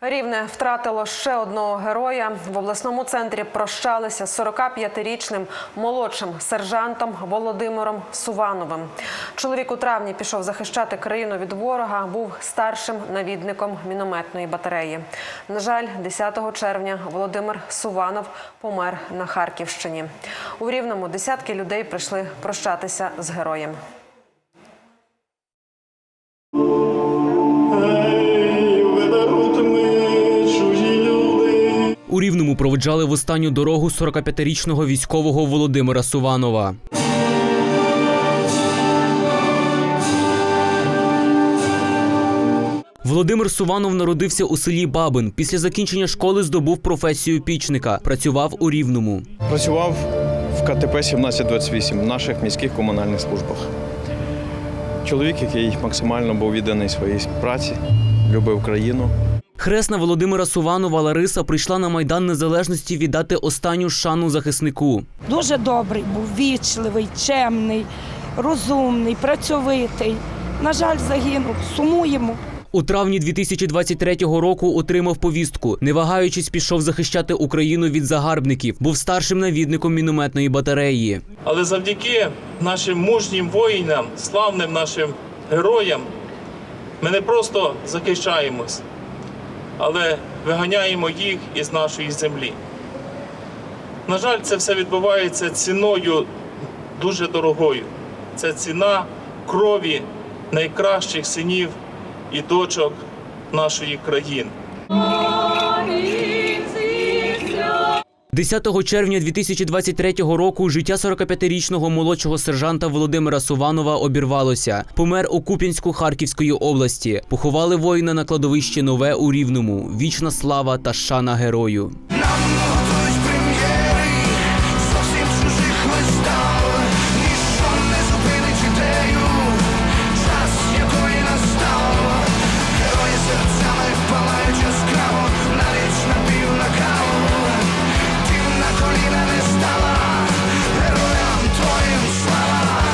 Рівне втратило ще одного героя. В обласному центрі прощалися з 45-річним молодшим сержантом Володимиром Сувановим. Чоловік у травні пішов захищати країну від ворога. Був старшим навідником мінометної батареї. На жаль, 10 червня Володимир Суванов помер на Харківщині. У Рівному десятки людей прийшли прощатися з героєм. У Рівному проведжали в останню дорогу 45-річного військового Володимира Суванова. Володимир Суванов народився у селі Бабин. Після закінчення школи здобув професію пічника. Працював у Рівному. Працював в КТП 1728 в наших міських комунальних службах. Чоловік, який максимально був відданий своїй праці, любив країну. Хресна Володимира Суванова Лариса прийшла на майдан незалежності віддати останню шану захиснику. Дуже добрий був, вічливий, чемний, розумний, працьовитий. На жаль, загинув. Сумуємо. У травні 2023 року отримав повістку. Не вагаючись, пішов захищати Україну від загарбників. Був старшим навідником мінометної батареї. Але завдяки нашим мужнім воїнам, славним нашим героям, ми не просто захищаємось, але виганяємо їх із нашої землі. На жаль, це все відбувається ціною дуже дорогою. Це ціна крові найкращих синів і дочок нашої країни. 10 червня 2023 року життя 45-річного молодшого сержанта Володимира Суванова обірвалося. Помер у Куп'янську Харківської області. Поховали воїна на кладовищі Нове у Рівному. Вічна слава та шана герою.